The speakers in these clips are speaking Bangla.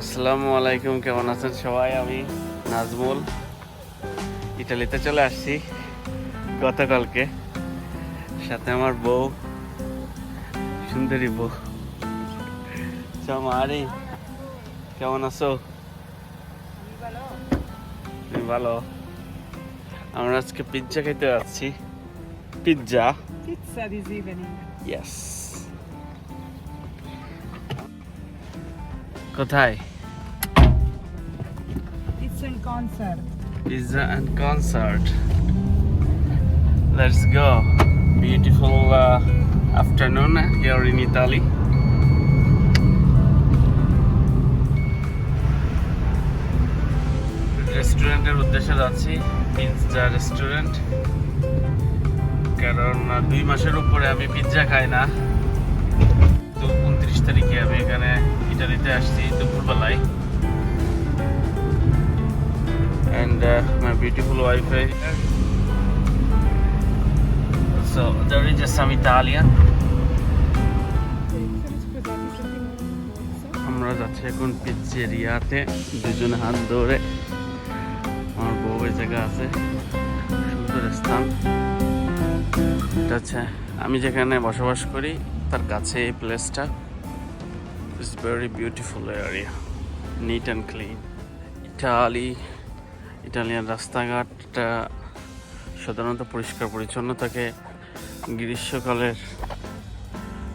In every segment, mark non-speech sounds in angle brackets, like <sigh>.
আসসালামু আলাইকুম কেমন আছেন সবাই? আমি নাজমুল। ইটালিতে চলে আসছি গতকালকে। সাথে আমার বউ সুন্দরী বউ। মারি কেমন আছো? তুমি ভালো? আমরা আজকে পিৎজা খেতে যাচ্ছি। পিৎজা. ইয়েস কোথায় and concert. Let's go. Beautiful uh, afternoon here in Italy. রেস্টুরেন্টের উদ্দেশ্যে যাচ্ছি পিৎজা রেস্টুরেন্ট কারণ দুই মাসের উপরে আমি পিৎজা খাই না তো উনত্রিশ তারিখে আমি এখানে ইটালিতে আসছি দুপুরবেলায়। And uh, my beautiful wife is here. Just some Italian. আমরা যাচ্ছি এখন পিজ্জেরিয়াতে দুজন হাত ধরে। আমার বউ ওই জায়গা আছে। সুন্দর স্থান। এটা আমি যেখানে বসবাস করি তার কাছে এই প্লেসটা it's very beautiful area neat and clean Italy Italian রাস্তাঘাটটা সাধারণত পরিষ্কার পরিচ্ছন্ন থাকে। গ্রীষ্মকালের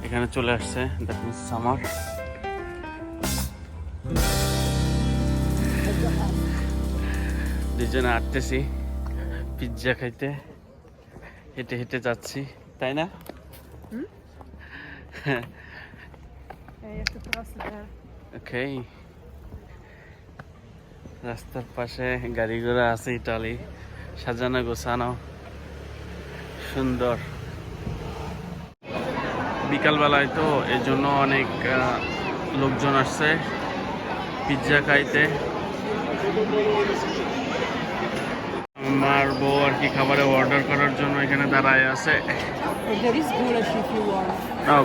এখানে চলে আসছে। দ্যাট মিনস সামার দুজনে হাঁটতেছি। পিৎজা খাইতে। হেঁটে হেঁটে যাচ্ছি। তাই না? Eh, <laughs> রাস্তার পাশে গাড়ি ঘোড়া আছে ইটালি। সাজানো গোছানো। সুন্দর। বিকালবেলায় তো এই জন্য অনেক লোকজন আসছে। পিৎজা খাইতে। আমার বউ আর কি খাবারে অর্ডার করার জন্য এখানে দাঁড়ায় আছে।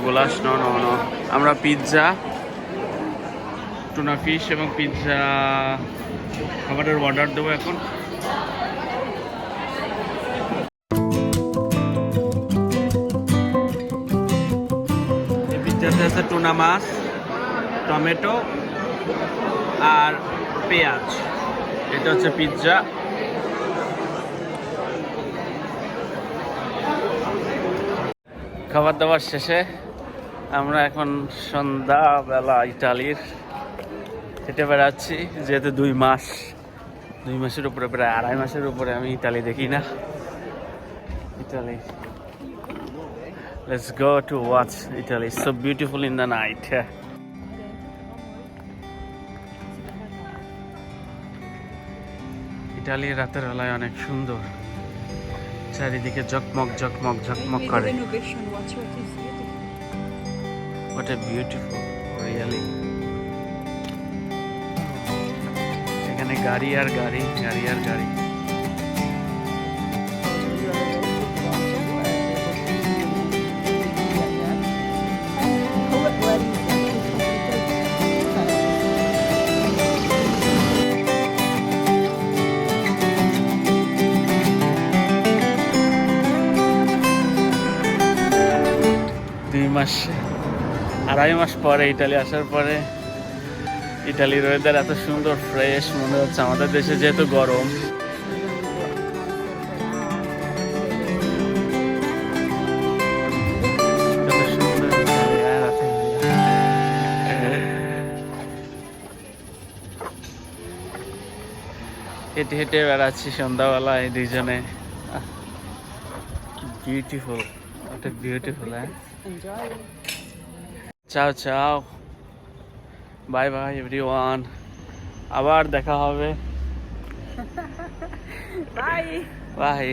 গোলাস ন ন ন আমরা পিৎজা টুনা ফিশ এবং পিৎজা খাবারের অর্ডার দেবো এখন। পিৎজাতে আছে টুনা মাছ টমেটো আর পেঁয়াজ। এটা হচ্ছে পিৎজা খাবার দাবার শেষে আমরা এখন সন্ধ্যাবেলা ইটালির হেঁটে বেড়াচ্ছি। যেহেতু দুই মাস, দুই মাসের উপরে, প্রায় আড়াই মাসের উপরে আমি ইটালি দেখি না। Italy. Let's go to watch Italy so beautiful in the night Italy রাতের বেলায় অনেক সুন্দর। চারিদিকে ঝকমক ঝকমক ঝকমক করে। What a এখানে গাড়ি আর গাড়ি গাড়ি আর গাড়ি। মাস, আড়াই মাস পরে ইটালি আসার পরে ইটালির ওয়েদার এত সুন্দর ফ্রেশ মনে হচ্ছে আমাদের দেশে যেহেতু গরম। হেঁটে হেঁটে বেড়াচ্ছি সন্ধ্যাবেলায় দুইজনে বিউটিফুল ওটা বিউটিফুল হ্যাঁ Enjoy. চাও চাও বাই বাই এভরিওয়ান আবার দেখা হবে Bye. বাই